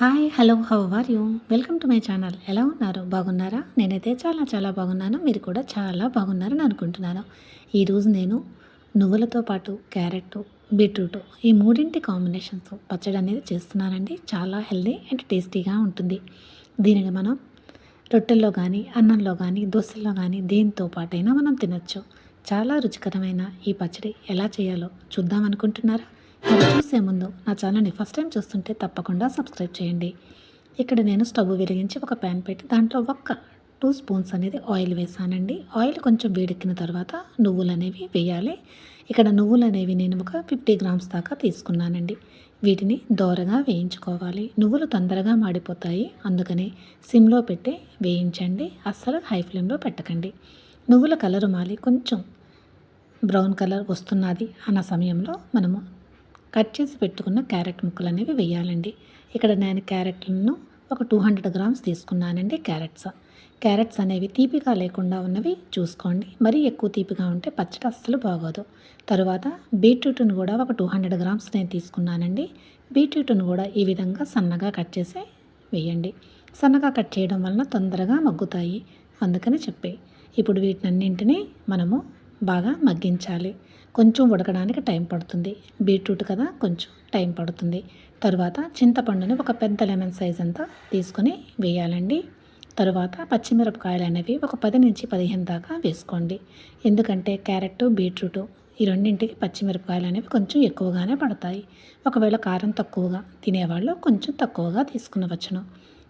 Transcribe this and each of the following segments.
Hi hello how are you welcome to my channel ఎలా ఉన్నారు? బాగున్నారా? నేనైతే చాలా చాలా బాగున్నాను. మీరు కూడా చాలా బాగున్నారని అనుకుంటున్నాను. ఈరోజు నేను నువ్వులతో పాటు క్యారెట్ బీట్రూట్ ఈ మూడింటి కాంబినేషన్స్ పచ్చడి అనేది చేస్తున్నానండి. చాలా హెల్దీ అండ్ టేస్టీగా ఉంటుంది. దీనిని మనం రొట్టెల్లో కానీ అన్నంలో కానీ దోశల్లో కానీ దేనితో పాటైనా మనం తినచ్చు. చాలా రుచికరమైన ఈ పచ్చడి ఎలా చేయాలో చూద్దాం అనుకుంటున్నారా? చూసే ముందు నా ఛానల్ని ఫస్ట్ టైం చూస్తుంటే తప్పకుండా సబ్స్క్రైబ్ చేయండి. ఇక్కడ నేను స్టవ్ వెలిగించి ఒక ప్యాన్ పెట్టి దాంట్లో ఒక్క టూ స్పూన్స్ అనేది ఆయిల్ వేసానండి. ఆయిల్ కొంచెం వేడెక్కిన తర్వాత నువ్వులు అనేవి వేయాలి. ఇక్కడ నువ్వులు అనేవి నేను ఒక ఫిఫ్టీ గ్రామ్స్ దాకా తీసుకున్నానండి. వీటిని దోరగా వేయించుకోవాలి. నువ్వులు తొందరగా మాడిపోతాయి. అందుకని సిమ్లో పెట్టి వేయించండి. అస్సలు హై ఫ్లేమ్లో పెట్టకండి. నువ్వుల కలరు మాలి కొంచెం బ్రౌన్ కలర్ వస్తున్నది అన్న సమయంలో మనము కట్ చేసి పెట్టుకున్న క్యారెట్ ముక్కలు అనేవి వేయాలండి. ఇక్కడ నేను క్యారెట్లను ఒక టూ హండ్రెడ్ గ్రామ్స్ తీసుకున్నానండి క్యారెట్స్. క్యారెట్స్ అనేవి తీపిగా లేకుండా ఉన్నవి చూసుకోండి. మరీ ఎక్కువ తీపిగా ఉంటే పచ్చడి అస్సలు బాగోదు. తర్వాత బీట్రూట్ను కూడా ఒక టూ హండ్రెడ్ గ్రామ్స్ నేను తీసుకున్నానండి. బీట్రూట్ను కూడా ఈ విధంగా సన్నగా కట్ చేసి వేయండి. సన్నగా కట్ చేయడం వలన తొందరగా మగ్గుతాయి. అందుకని చెప్పి. ఇప్పుడు వీటినన్నింటినీ మనము బాగా మగ్గించాలి. కొంచెం ఉడకడానికి టైం పడుతుంది. బీట్రూట్ కదా కొంచెం టైం పడుతుంది. తర్వాత చింతపండుని ఒక పెద్ద లెమన్ సైజ్ అంతా తీసుకొని వేయాలండి. తరువాత పచ్చిమిరపకాయలు అనేవి ఒక పది నుంచి పదిహేను దాకా వేసుకోండి. ఎందుకంటే క్యారెట్ బీట్రూట్ ఈ రెండింటికి పచ్చిమిరపకాయలు అనేవి కొంచెం ఎక్కువగానే పడతాయి. ఒకవేళ కారం తక్కువగా తినేవాళ్ళు కొంచెం తక్కువగా తీసుకునవచ్చును.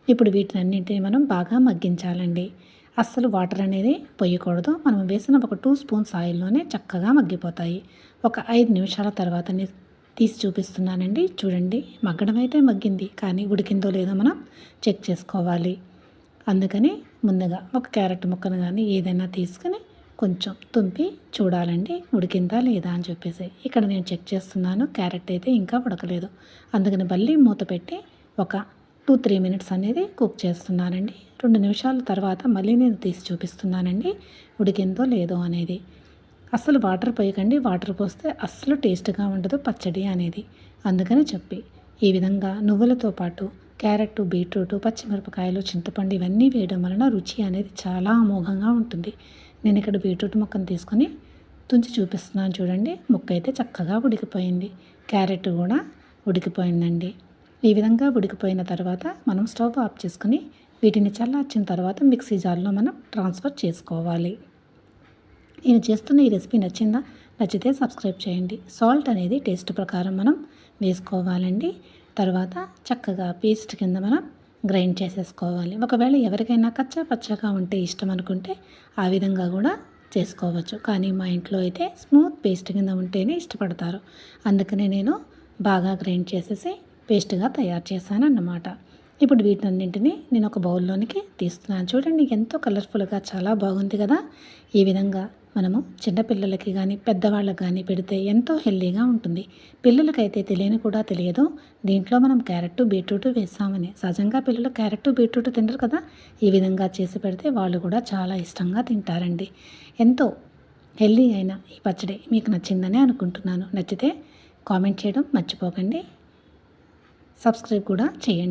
ఇప్పుడు వీటినన్నింటినీ మనం బాగా మగ్గించాలండి. అస్సలు వాటర్ అనేది పొయ్యకూడదు మనం వేసిన ఒక టూ స్పూన్స్ ఆయిల్లోనే చక్కగా మగ్గిపోతాయి. ఒక ఐదు నిమిషాల తర్వాత తీసి చూపిస్తున్నానండి. చూడండి మగ్గడం అయితే మగ్గింది కానీ ఉడికిందో లేదో మనం చెక్ చేసుకోవాలి. అందుకని ముందుగా ఒక క్యారెట్ ముక్కను కానీ ఏదైనా తీసుకుని కొంచెం తుంపి చూడాలండి. ఉడికిందా లేదా అని చెప్పేసి. ఇక్కడ నేను చెక్ చేస్తున్నాను క్యారెట్ అయితే ఇంకా ఉడకలేదు. అందుకని మళ్ళీ మూత పెట్టి ఒక టూ త్రీ మినిట్స్ అనేది కుక్ చేస్తున్నానండి. రెండు నిమిషాల తర్వాత మళ్ళీ నేను తీసి చూపిస్తున్నానండి. ఉడికిందో లేదో అనేది. అస్సలు వాటర్ పోయకండి. వాటర్ పోస్తే అస్సలు టేస్ట్గా ఉండదు పచ్చడి అనేది. అందుకని చెప్పి ఈ విధంగా నువ్వులతో పాటు క్యారెట్ బీట్రూట్ పచ్చిమిరపకాయలు చింతపండు ఇవన్నీ వేయడం వలన రుచి అనేది చాలా అమోఘంగా ఉంటుంది. నేను ఇక్కడ బీట్రూట్ మొక్కను తీసుకొని తుంచి చూపిస్తున్నాను చూడండి. ముక్క అయితే చక్కగా ఉడికిపోయింది. క్యారెట్ కూడా ఉడికిపోయిందండి. ఈ విధంగా ఉడికిపోయిన తర్వాత మనం స్టవ్ ఆఫ్ చేసుకుని వీటిని చల్లార్చిన తర్వాత మిక్సీ జార్లో మనం ట్రాన్స్ఫర్ చేసుకోవాలి. నేను చేస్తున్న ఈ రెసిపీ నచ్చిందా? నచ్చితే సబ్స్క్రైబ్ చేయండి. సాల్ట్ అనేది టేస్ట్ ప్రకారం మనం వేసుకోవాలండి. తర్వాత చక్కగా పేస్ట్ కింద మనం గ్రైండ్ చేసేసుకోవాలి. ఒకవేళ ఎవరికైనా కచ్చా పచ్చగా ఉంటే ఇష్టం అనుకుంటే ఆ విధంగా కూడా చేసుకోవచ్చు. కానీ మా ఇంట్లో అయితే స్మూత్ పేస్ట్ కింద ఉంటేనే ఇష్టపడతారు. అందుకనే నేను బాగా గ్రైండ్ చేసేసి పేస్ట్గా తయారు చేశాను అన్నమాట ఇప్పుడు వీటన్నింటినీ నేను ఒక బౌల్లోనికి తీస్తున్నాను. చూడండి ఎంతో కలర్ఫుల్గా చాలా బాగుంది కదా? ఈ విధంగా మనము చిన్నపిల్లలకి కానీ పెద్దవాళ్ళకి కానీ పెడితే ఎంతో హెల్దీగా ఉంటుంది. పిల్లలకైతే తెలియని కూడా తెలియదు. దీంట్లో మనం క్యారెట్ బీట్రూట్ వేసామని. సహజంగా పిల్లలు క్యారెట్ బీట్రూట్ తినరు కదా? ఈ విధంగా చేసి పెడితే వాళ్ళు కూడా చాలా ఇష్టంగా తింటారండి. ఎంతో హెల్దీ అయిన ఈ పచ్చడి మీకు నచ్చిందని అనుకుంటున్నాను. నచ్చితే కామెంట్ చేయడం మర్చిపోకండి. సబ్స్క్రైబ్ కూడా చేయండి.